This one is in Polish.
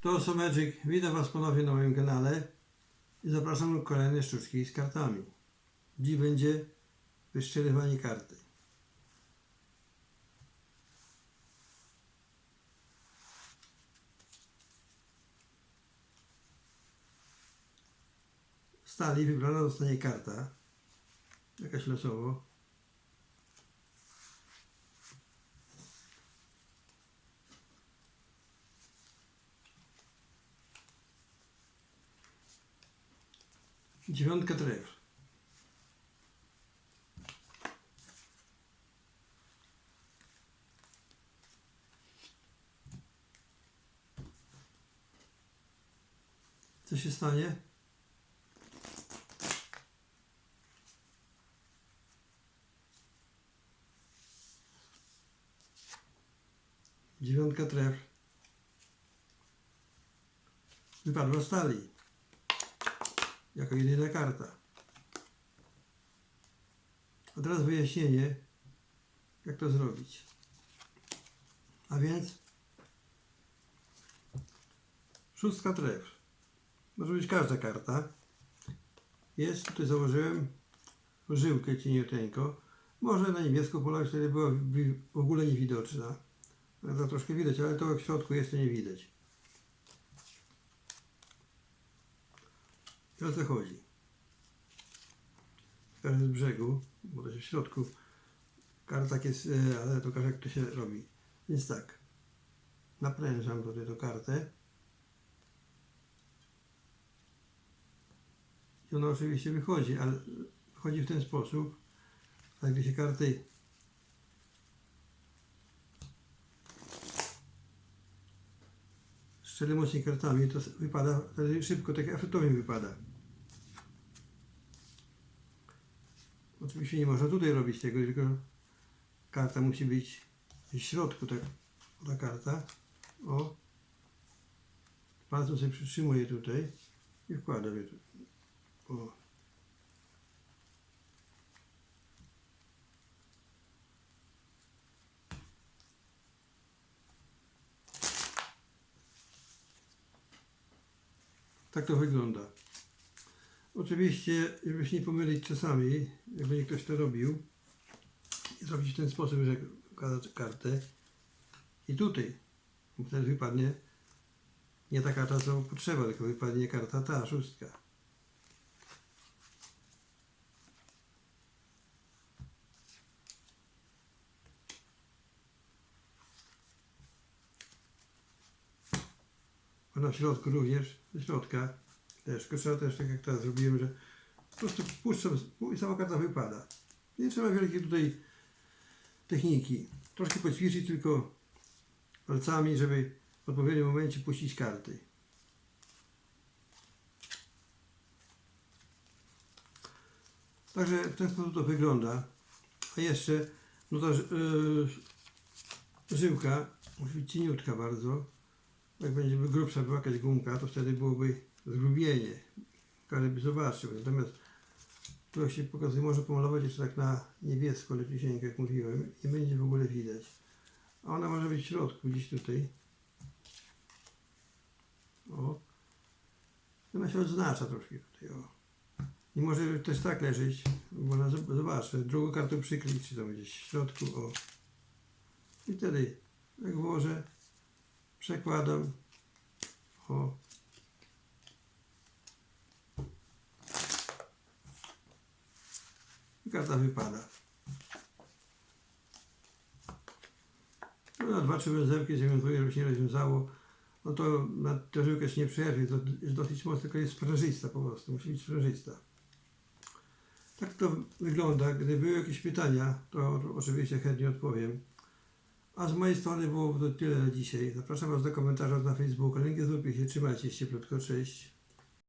to Someczek. Witam Was ponownie na moim kanale i zapraszam do kolejnej sztuczki z kartami. Dziś będzie wyszczeliwanie karty. Stali wybrana zostanie karta, jakaś losowo. Dziewiątka tref. Co się stanie? Dziewiątka tref. Wypadła stali jako jedyna karta. A teraz wyjaśnienie, jak to zrobić. A więc szóstka tref. Może być każda karta. Jest, tutaj założyłem żyłkę cieniuteńko. Może na niebiesko polować, wtedy była w ogóle niewidoczna. To troszkę widać, ale to w środku to nie widać. I o co chodzi? Teraz z brzegu, bo to się w środku. Karta tak jest, e, ale to jak to się robi. Więc tak. Naprężam tutaj tą kartę. I ona oczywiście wychodzi, ale wychodzi w ten sposób, a gdy się karty strzeli mocniej kartami, to wypada, wtedy szybko, tak efektownie wypada. Oczywiście nie można tutaj robić tego, tylko karta musi być w środku, tak, ta karta. O. Palcem sobie przytrzymuję tutaj i wkładam je tu. O. Tak to wygląda. Oczywiście, żeby się nie pomylić czasami, jak będzie ktoś to robił, zrobić w ten sposób, że wkłada kartę i tutaj, wtedy wypadnie nie ta karta, co potrzeba, tylko wypadnie karta ta, szóstka. Ona w środku również, ze środka też, trzeba też tak jak teraz zrobiłem, że po prostu puszczam i sama karta wypada. Nie trzeba wielkiej tutaj techniki. Troszkę poćwiczyć tylko palcami, żeby w odpowiednim momencie puścić karty. Także w ten sposób to wygląda. A jeszcze, no ta yy, żyłka musi być cieniutka bardzo. Jak będzie grubsza była jakaś gumka, to wtedy byłoby zgrubienie. Każdy by zobaczył. Natomiast tu się pokazuje, można pomalować jeszcze tak na niebiesko, leciusieńko, jak mówiłem. Nie będzie w ogóle widać. A ona może być w środku, gdzieś tutaj. O. Ona się odznacza troszkę tutaj, o. I może też tak leżeć, bo ona zob- zobaczy. Drugą kartą przykryć, czy tam gdzieś w środku, o. I wtedy, jak włożę, przekładam. O. I karta wypada. No, na dwa, trzy węzełki zremontuję, żeby się nie rozwiązało. No to na tę się nie przerwie, to jest dosyć mocno, tylko jest sprężysta po prostu, musi być sprężysta. Tak to wygląda. Gdy były jakieś pytania, to oczywiście chętnie odpowiem. A z mojej strony było to tyle na dzisiaj. Zapraszam Was do komentarzy na Facebooku. Link jest w opisie. Trzymajcie się cieplutko. Cześć.